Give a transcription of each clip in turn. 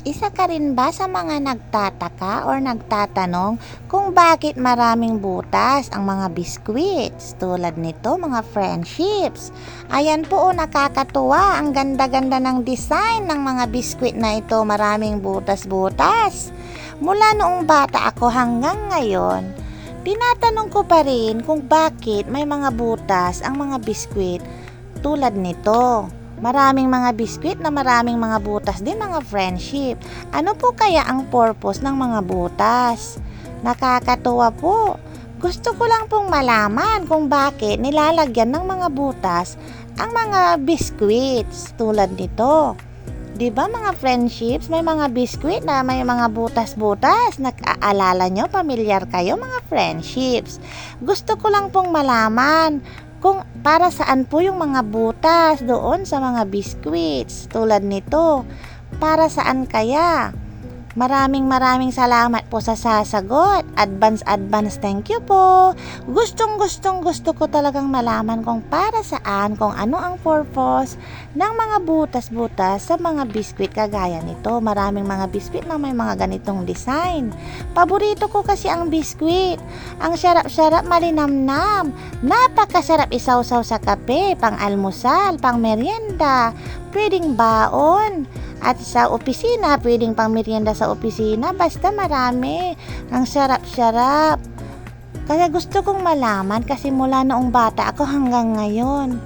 Isa ka rin ba sa mga nagtataka or nagtatanong kung bakit maraming butas ang mga biskwits tulad nito mga friendships? Ayan po oh, nakakatuwa ang ganda-ganda ng design ng mga biskwit na ito maraming butas-butas. Mula noong bata ako hanggang ngayon, tinatanong ko pa rin kung bakit may mga butas ang mga biskwit tulad nito. Maraming mga biskwit na maraming mga butas din mga friendship. Ano po kaya ang purpose ng mga butas? Nakakatuwa po. Gusto ko lang pong malaman kung bakit nilalagyan ng mga butas ang mga biskwits tulad nito. 'Di ba mga friendships, may mga biskwit na may mga butas-butas. Nakaalala nyo, pamilyar kayo mga friendships. Gusto ko lang pong malaman kung para saan po yung mga butas doon sa mga biskwits tulad nito. Para saan kaya? Maraming maraming salamat po sa sasagot. Advance advance thank you po. Gustong gustong gusto ko talagang malaman kung para saan, kung ano ang purpose ng mga butas-butas sa mga biskwit kagaya nito. Maraming mga biskwit na may mga ganitong design. Paborito ko kasi ang biskwit. Ang sarap-sarap malinamnam. Napakasarap isawsaw sa kape, pang almusal, pang merienda, pwedeng baon. At sa opisina, pwedeng pang merienda sa opisina, basta marami. Ang sarap-sarap. Kaya gusto kong malaman kasi mula noong bata ako hanggang ngayon,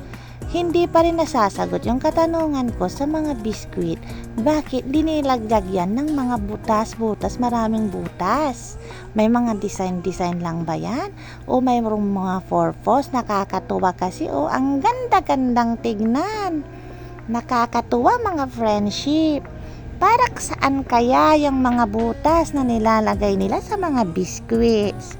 hindi pa rin nasasagot yung katanungan ko sa mga biskwit. Bakit dinilagdag yan ng mga butas-butas, maraming butas? May mga design-design lang ba yan? O mayroong mga purpose? Nakakatuwa kasi o ang ganda-gandang tignan. Nakakatuwa mga friendship. Para saan kaya yung mga butas na nilalagay nila sa mga biskwits?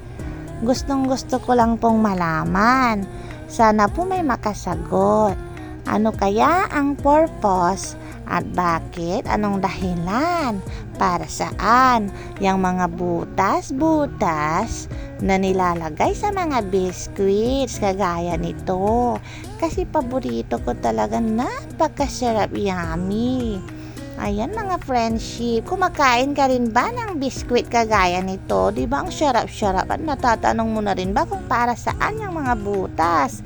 Gustong gusto ko lang pong malaman. Sana po may makasagot. Ano kaya ang purpose at bakit? Anong dahilan? Para saan? Yung mga butas-butas na nilalagay sa mga biscuits kagaya nito. Kasi paborito ko talaga napakasarap yummy. Ayan mga friendship, kumakain ka rin ba ng biskwit kagaya nito? Di ba ang sarap-sarap at natatanong mo na rin ba kung para saan yung mga butas?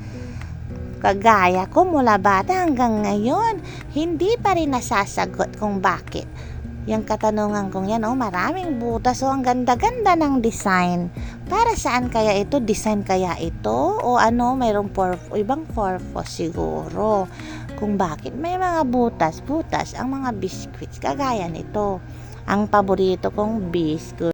Kagaya ko mula bata hanggang ngayon, hindi pa rin nasasagot kung bakit. Yung katanungan kong yan, oh, maraming butas, oh, ang ganda-ganda ng design. Para saan kaya ito? Design kaya ito? O ano, mayroong purpose, ibang purpose siguro. Kung bakit may mga butas-butas ang mga biscuits kagaya nito. Ang paborito kong biscuit